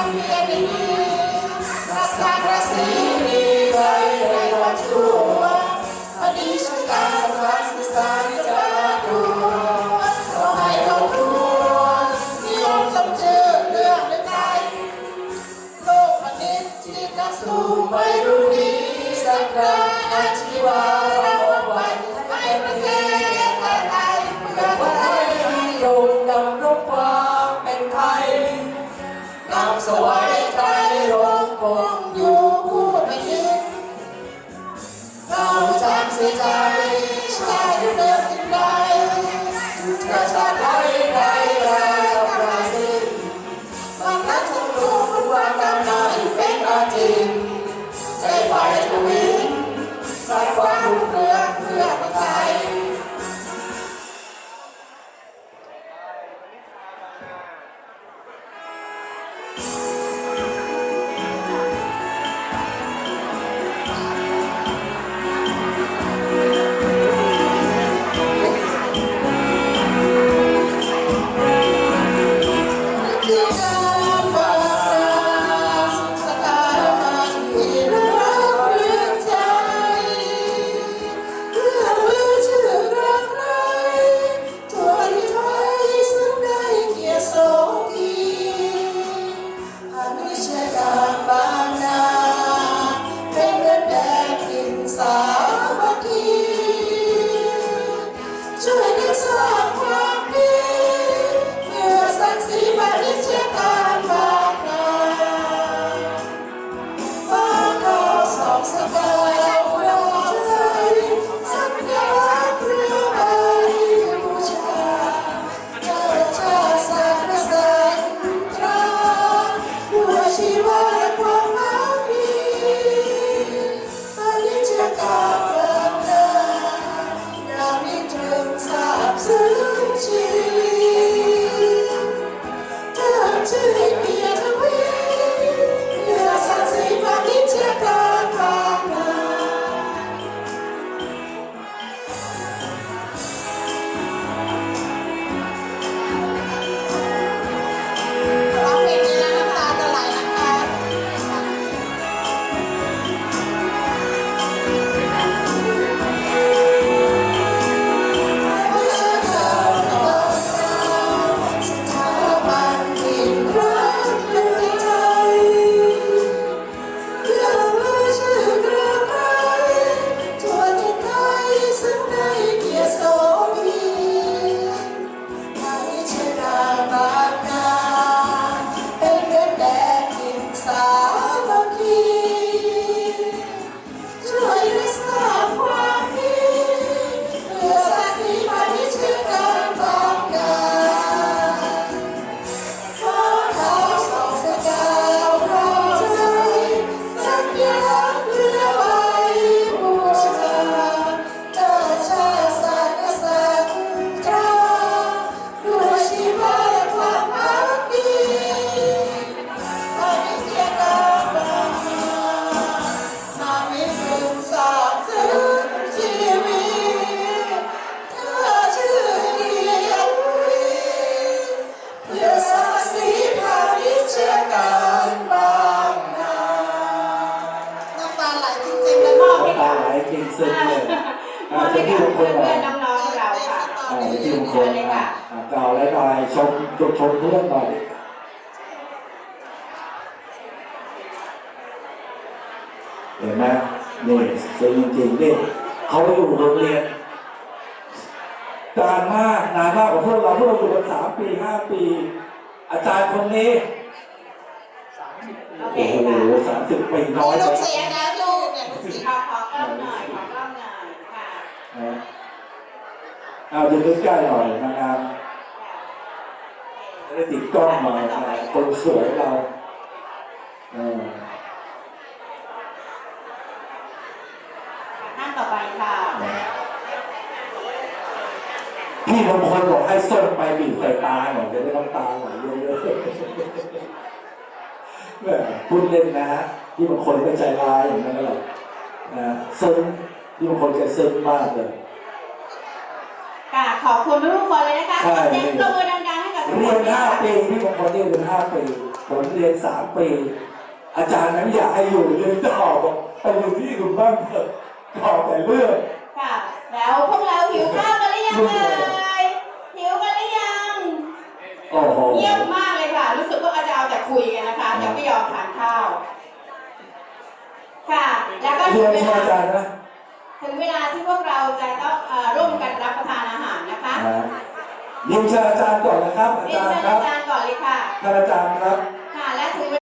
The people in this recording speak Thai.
Thank you. าไหลจริงๆเลยพ่อน้ำตาไหลเก่งสุดเลยมอบเพื่อนเพื่อนน้องๆเราค่ะอ่าเดี๋ยวที่มค่ะอ่กล่าวแล้วหน่อยชมชมชมเพื่อนหน่อย เห็นไหมนี่จริงจริงๆนี่ยเขาอยู่โรงเรียนนานมากนานมากกว่าพวกเราพวกเราอยู่กันสามปีห้าปี อาจารย์คนนี้ โอ้โหสามสิบปีน้อยลูกไป เสียนะ ขอกล้อหน่อยขอกล้องหน่อยค่ะนะเอาดูใกล้หน่อยนะครับจะได้ติดกล้องหน่อยนะคนสวยเราท่านต่อไปค่ะพี่บางคนบอกให้ส้มไปบีบใส่ตาหน่อยจะได้น้ำตาไหลเยอะๆพูดเล่นนะฮะที่บางคนก็ใจร้ายอย่างนั้นก็หรอ นะซึ้งพี่บางคนใจซึ้งมากเลยค่ะขอบคุณทุกคนเลยนะคะใช่เสียงปรบมือดังๆให้กับทุกเรีคยนนนะห้าคะปีพี่บางคนเรียนห้าปีผมเรียนสามปี อาจารย์นั้นอยากให้อยู่เรียนต่อบอกไปอยู่ที่อื่นบ้างเถอะต่อแต่เรื่องค่ะ แล้วพวกเราหิวข้าวกันหรือยังเอ่ยหิวกันหรือยังโอ้โหเยี่ยมมากเลยค่ะ รู้สึกว่าอาจารย์เอาแต่คุยกันนะคะยังไม่ยอมทานข้าว ค่ะ แล้วก็ เรี ถึยงนเวใช่ไหมลาอาจารย์นะถึงเวลาที่พวกเราจะต้องเอ่อร่วมกันรับประทานอาหารนะคะนะเรียนเชิญอาจารย์ก่อนนะครับอาเรียนจารเชิย์ญครัอาบจารย์ก่อนเลยค่ะ ท่านอาจารย์ครับค